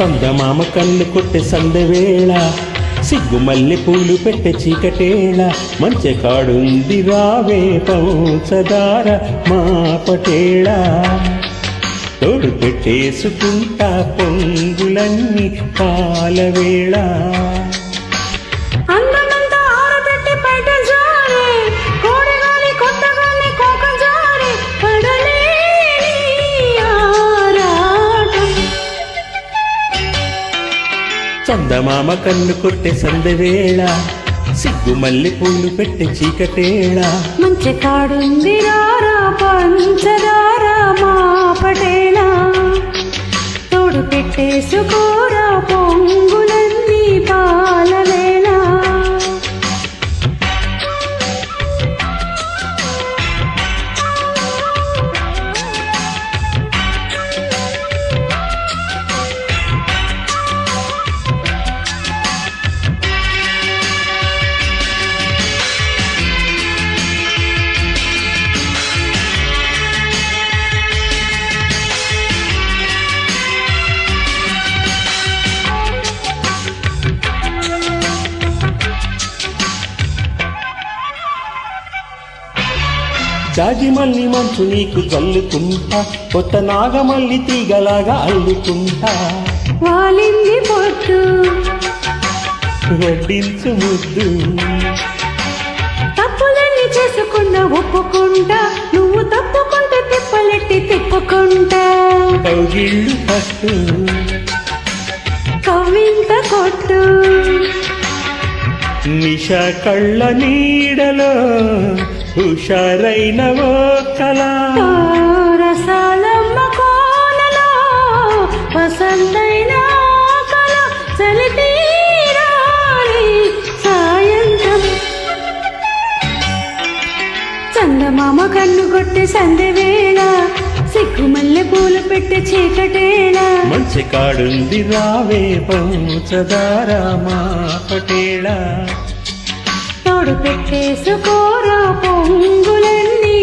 చందమామ కళ్ళు కొట్టే సందవేళ సిగ్గు మల్లె పూలు పెట్టే చీకటేళ మంచి కాడుంది రావే పంచదార మా పటేళ. తోడు పెట్టేసుకుంటా పొంగులన్నీ కాలవేళ చందమామ కన్ను కొట్టే సందవేళ సిగ్గు మల్లి పూలు పెట్టె చీకటేళ. మంచి కాడుంది రారా పంచదారా మా పటేళ. తోడు పెట్టేసుకోరా జాజి మల్లి మంచు నీకు జల్లుకుంటా కొత్త నాగమల్లి తీగలాగా అల్లుకుంటా. వాలింది పొట్టు. వడ్డించు ముద్దు. తప్పులన్నీ చేసుకున్న ఒప్పుకుంటా నువ్వు తప్పుకుంటే తిప్పలెట్టి తిప్పుకుంటా. కౌగిళ్ళు పట్టు. కవ్వింత కొట్టు. నిష కళ్ళ నీడలో హుషారైన కళ. రసాలమ్మ కోనలో వసంతైన చందమామ కన్ను కొట్టి సందె వేళ సిగ్గు మల్లె పూలు పెట్టి చీకటేళ. మంచి కాడుంది రావే పంచదార మా పటేళ. తోడు పెట్టేసుకోరా పొంగులన్నీ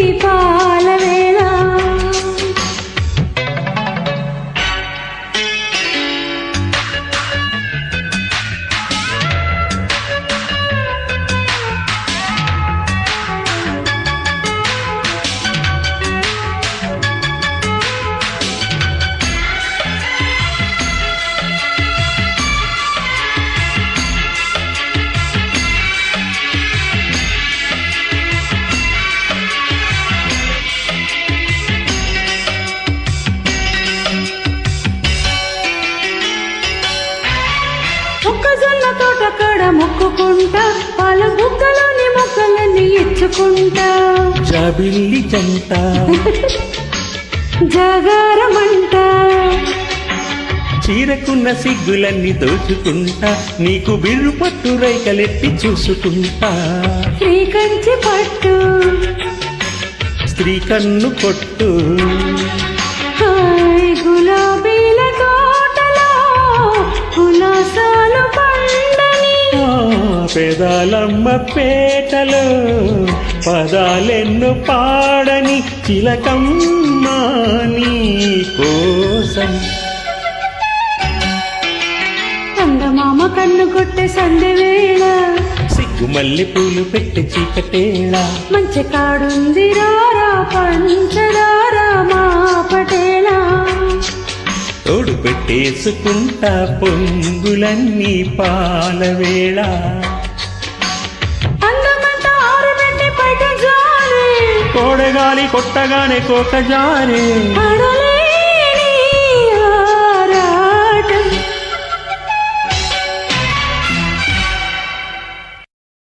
మొక్కజొన్న తోట కాడ మొక్కుకుంటా పాల బుక్కలోని మొక్కలన్నీ ఇచ్చుకుంటా. జాబిల్లి జంట. జాగారమంట. చీరకున్న సిగ్గులన్నీ దోచుకుంటా నీకు బిర్రు పట్టు రైకలెట్టి చూసుకుంటా. శ్రీకంచి పట్టు. స్త్రీ కన్ను కొట్టు. పెదాలమ్మ పేటలో పదాలెన్ను పాడని చిలకమ్మ నీ కోసం. చందమామ కన్ను కొట్టే సందె వేళ సిగ్గు మల్లె పూలు పెట్టి చీకటేళ. మంచి కాడుంది రారా పంచదార మా పటేలా తోడు పెట్టేసుకుంటా పొంగులన్నీ పాలవేళ. కోడగాలి కొట్టగానే కోట జారే.